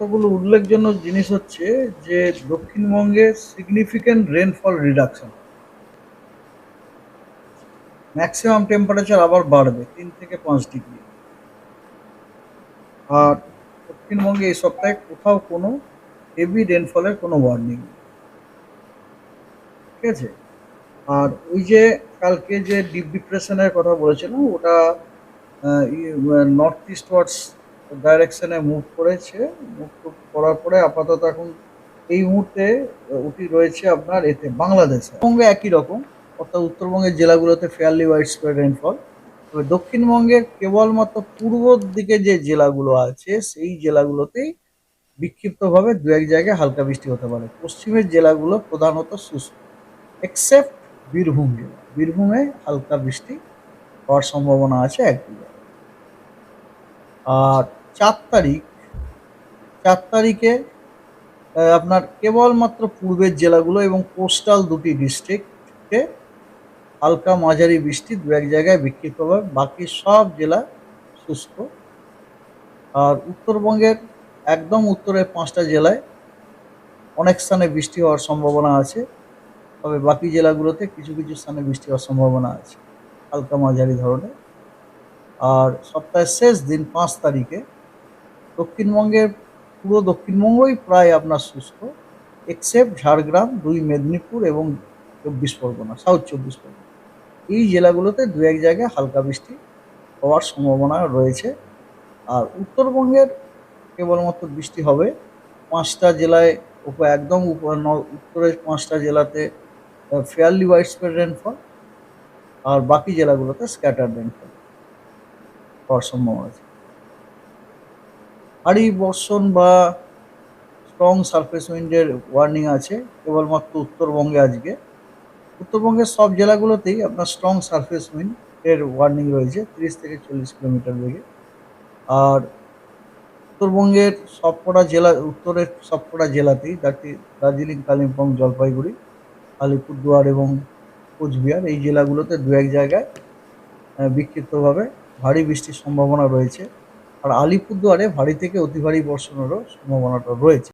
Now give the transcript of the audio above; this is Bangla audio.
কতগুলো উল্লেখজনক জিনিস হচ্ছে যে দক্ষিণবঙ্গে significant rainfall reduction maximum temperature আবার বাড়বে, তিন থেকে পাঁচ ডিগ্রি আর দক্ষিণবঙ্গে এই সপ্তাহে কোথাও কোনো হেভি রেনফলের কোনো ওয়ার্নিং ঠিক আছে? আর ওই যে কালকে যে ডিপ ডিপ্রেশনের কথা বলেছিলাম, ওটা নর্থ ইস্ট ওয়ার্ডস ডাইরেকশনে মুভ করেছে। মুভ করার পরে আপাতত এখন এই মুহূর্তে ওটি রয়েছে আপনার এতে বাংলাদেশে। বঙ্গে একই রকম, অর্থাৎ উত্তরবঙ্গের জেলাগুলোতে ফেয়ারলি ওয়াইড স্প্রেড রেনফল তবে দক্ষিণবঙ্গে কেবলমাত্র পূর্বর দিকে যে জেলাগুলো আছে, সেই জেলাগুলোতেই বিক্ষিপ্তভাবে দু এক জায়গায় হালকা বৃষ্টি হতে পারে। পশ্চিমের জেলাগুলো প্রধানত শুষ্ক এক্সেপ্ট বীরভূম জেলা। বীরভূমে হালকা বৃষ্টি হওয়ার সম্ভাবনা আছে এক আর চার তারিখ, চার তারিখে আপনার কেবলমাত্র পূর্বের জেলাগুলো এবং কোস্টাল দুটি ডিস্ট্রিক্টে হালকা মাঝারি বৃষ্টি দু এক জায়গায় বিক্ষিপ্তভাবে বাকি সব জেলা শুষ্ক। আর উত্তরবঙ্গের একদম উত্তরের পাঁচটা জেলায় অনেক স্থানে বৃষ্টি হওয়ার সম্ভাবনা আছে, তবে বাকি জেলাগুলোতে কিছু কিছু স্থানে বৃষ্টি হওয়ার সম্ভাবনা আছে, হালকা মাঝারি ধরনের। আর সপ্তাহের শেষ দিন পাঁচ তারিখে দক্ষিণবঙ্গের, পুরো দক্ষিণবঙ্গই প্রায় আপনার শুষ্ক এক্সেপ্ট ঝাড়গ্রাম, দুই মেদিনীপুর এবং চব্বিশ পরগনা সাউথ চব্বিশ পরগনা। এই জেলাগুলোতে দু এক জায়গায় হালকা বৃষ্টি হওয়ার সম্ভাবনা রয়েছে। আর উত্তরবঙ্গের কেবলমাত্র বৃষ্টি হবে পাঁচটা জেলায় একদম উত্তরের পাঁচটা জেলাতে ফেয়ারলি ওয়াইড স্প্রেড রেনফল আর বাকি জেলাগুলোতে স্ক্যাটার রেনফল হওয়ার সম্ভাবনা আছে। ভারী বর্ষণ বা স্ট্রং সারফেস উইন্ডের ওয়ার্নিং আছে, কেবলমাত্র উত্তরবঙ্গে আজকে। উত্তরবঙ্গের সব জেলাগুলোতেই আপনার স্ট্রং সারফেস উইন্ড এর ওয়ার্নিং রয়েছে, তিরিশ থেকে চল্লিশ কিলোমিটার বেগে। আর উত্তরবঙ্গের সবকটা জেলা, উত্তরের সবকটা জেলাতেই দার্জি- দার্জিলিং, কালিম্পং, জলপাইগুড়ি, আলিপুরদুয়ার এবং কোচবিহার, এই জেলাগুলোতে দু এক জায়গায় বিক্ষিপ্তভাবে ভারী বৃষ্টির সম্ভাবনা রয়েছে। আর আলিপুরদুয়ারে ভারী থেকে অতি ভারী বর্ষণেরও সম্ভাবনাটা রয়েছে।